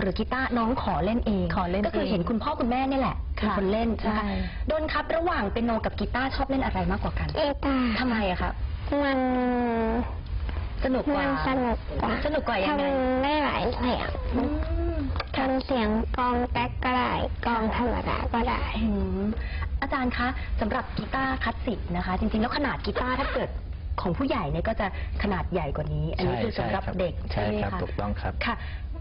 หรือกีตาร์น้องขอเล่นเองขอเล่นก็คือเองเห็นคุณพ่อคุณแม่นี่แหละเป็นค่ะคนเล่นใช่ไหมใช่โดนครับระหว่างเป็นโนกับกีตาร์ชอบเล่นอะไรมากกว่ากันกีตาร์ทำไมอะครับมันสนุกกมัว่านสนุกกว่าสนุกกว่ายังไงทำได้หลายเสียงอืมทำเสียงกลองแก๊กก็ได้กลองธรรมดาก็ได้ อืมอาจารย์คะสำหรับกีตาร์คลาสสิกนะคะ จริงๆแล้วขนาดกีตาร์ถ้าเกิด ของผู้ใหญ่เนี่ยก็จะขนาดใหญ่กว่านี้ อันนี้คือสำหรับเด็กใช่ใช่ไหมครับคะถูกต้องครับค่ะ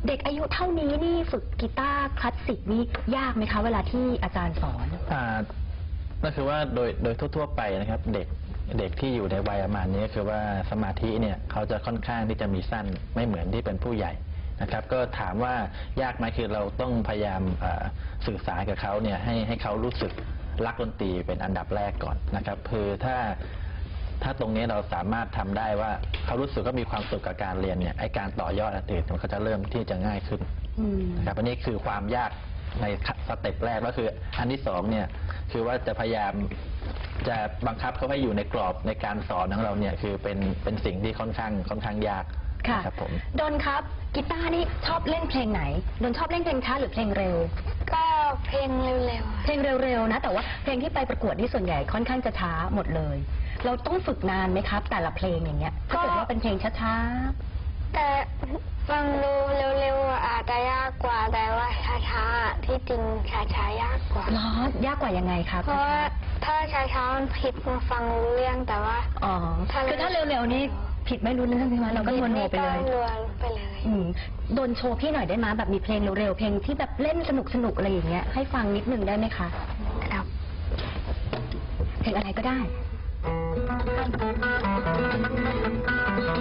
เด็กอายุเท่านี้นี่ฝึกกีตาร์คลาสสิกนี่ยากไหมคะเวลาที่อาจารย์สอนอ่าก็คือว่าโดยโดยทั่ว ๆ ไปนะครับ เด็กเด็กที่อยู่ในวัยประมาณนี้ก็คือว่าสมาธิเนี่ยเขาจะค่อนข้างที่จะมีสั้นไม่เหมือนที่เป็นผู้ใหญ่นะครับ ก็ถามว่ายากไหมคือเราต้องพยายามอ่าสื่อสารกับเขาเนี่ยให้ให้เขารู้สึกรักดนตรีเป็นอันดับแรกก่อนนะครับคือถ้า ถ้าตรงนี้เราสามารถทำได้ว่าเขารู้สึกก็มีความสุขกับการเรียนเนี่ยไอการต่อยอดอันอื่นมันก็จะเริ่มที่จะง่ายขึ้นอืมนะครับอันนี้คือความยากในสเต็ปแรกก็คือ อันที่สองเนี่ยคือว่าจะพยายามจะบังคับเขาให้อยู่ในกรอบในการสอนของเราเนี่ยคือเป็นเป็นสิ่งที่ค่อนข้างค่อนข้างยากค่ะนะครับผมดนครับกีตาร์นี่ชอบเล่นเพลงไหนดนชอบเล่นเพลงช้าหรือเพลงเร็ว ก็ เพลงเร็วเพลงเร็วๆนะ แต่ว่าเพลงที่ไปประกวดนี่ส่วนใหญ่ค่อนข้างจะช้าหมดเลย เราต้องฝึกนานไหมครับ แต่ละเพลงอย่างเงี้ยถ้าเกิดว่าเป็นเพลงช้าๆ แต่ฟังดูเร็วๆอาจจะยากกว่าแต่ว่าช้าๆที่จริงช้าๆยากกว่าๆล้อยากกว่ายังไงครับเพราะว่าถ้าช้าๆมันผิดมาฟังรู้เรื่องแต่ว่าอ๋อคือถ้าเร็วๆนี่ ผิดไม่รู้เรื่องใช่ไหมเราก็นวลโนไปเลยก็รัวไปเลย อืมโดนโชว์พี่หน่อยได้ไหมแบบมีเพลงเร็วๆเพลงที่แบบเล่นสนุกๆอะไรอย่างเงี้ยให้ฟังนิดนึงได้ไหมคะครับเพลงอะไรก็ได้โอ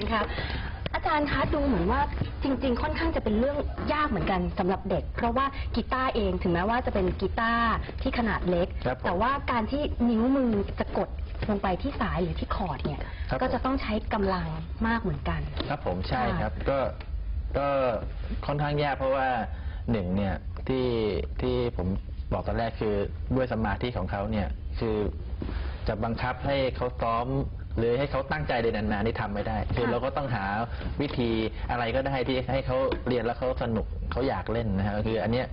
คขอบคุณครับอาจารย์คะดูเหมือนว่าจริง ๆ ค่อนข้างจะเป็นเรื่องยากเหมือนกันสำหรับเด็ก เพราะว่ากีตาร์เองถึงแม้ว่าจะเป็นกีตาร์ที่ขนาดเล็ก ครับผมแต่ว่าการที่นิ้วมือจะกดลงไปที่สายหรือที่คอร์ดเนี่ย ครับก็จะต้องใช้กำลังมากเหมือนกัน ครับผมใช่ค่ะครับก็ก็ค่อนข้างยากเพราะว่าหนึ่งเนี่ยที่ที่ผมบอกตอนแรกคือด้วยสมาธิของเขาเนี่ยคือจะบังคับให้เขาซ้อม หรือให้เขาตั้งใจเรียนนานๆนี่ทำไม่ได้ คือค่ะเราก็ต้องหาวิธีอะไรก็ได้ที่ให้เขาเรียนแล้วเขาสนุกเขาอยากเล่นนะฮะคืออันเนี้ย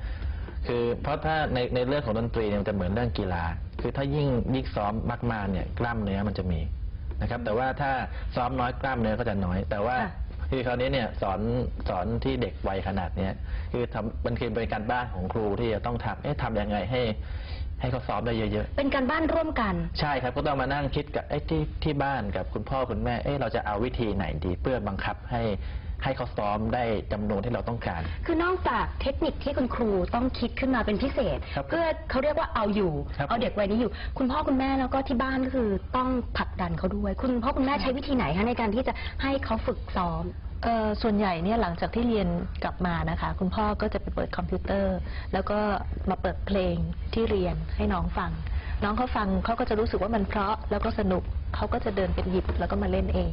คือเพราะถ้าในในเรื่องของดนตรีเนี่ยมันจะเหมือนเรื่องกีฬา คือถ้ายิ่งยิ่งซ้อมมากๆเนี่ยกล้ามเนื้อมันจะมีนะครับ แต่ว่าถ้าซ้อมน้อยกล้ามเนื้อก็จะน้อย แต่ว่า ค่ะ คือคราวนี้เนี่ยสอนสอนที่เด็กวัยขนาดเนี้ยคือทำมันคือเป็นการบ้านของครูที่จะต้องทำเอ๊ะทำยังไงให้ ให้เขาซ้อมได้เยอะเป็นการบ้านร่วมกัน ๆ ใช่ครับก็ต้องมานั่งคิดกับไอ้ที่ที่บ้านกับคุณพ่อคุณแม่เอ๊ะเราจะเอาวิธีไหนดีเพื่อบังคับให้ ให้เขาซ้อมได้จำนวนที่เราต้องการ คือนอกจากเทคนิคที่คุณครูต้องคิดขึ้นมาเป็นพิเศษ ครับเพื่อเขาเรียกว่าเอาอยู่ ครับ เอาเด็กวัยนี้อยู่ คุณพ่อคุณแม่แล้วก็ที่บ้านก็คือต้องผลักดันเขาด้วย คุณพ่อคุณแม่ใช้วิธีไหนคะในการที่จะให้เขาฝึกซ้อม เอ่อส่วนใหญ่เนี่ยหลังจากที่เรียนกลับมานะคะ คุณพ่อก็จะไปเปิดคอมพิวเตอร์ แล้วก็มาเปิดเพลงที่เรียนให้น้องฟัง น้องเขาฟังเขาก็จะรู้สึกว่ามันเพราะแล้วก็สนุกเขาก็จะเดินไปหยิบแล้วก็มาเล่นเอง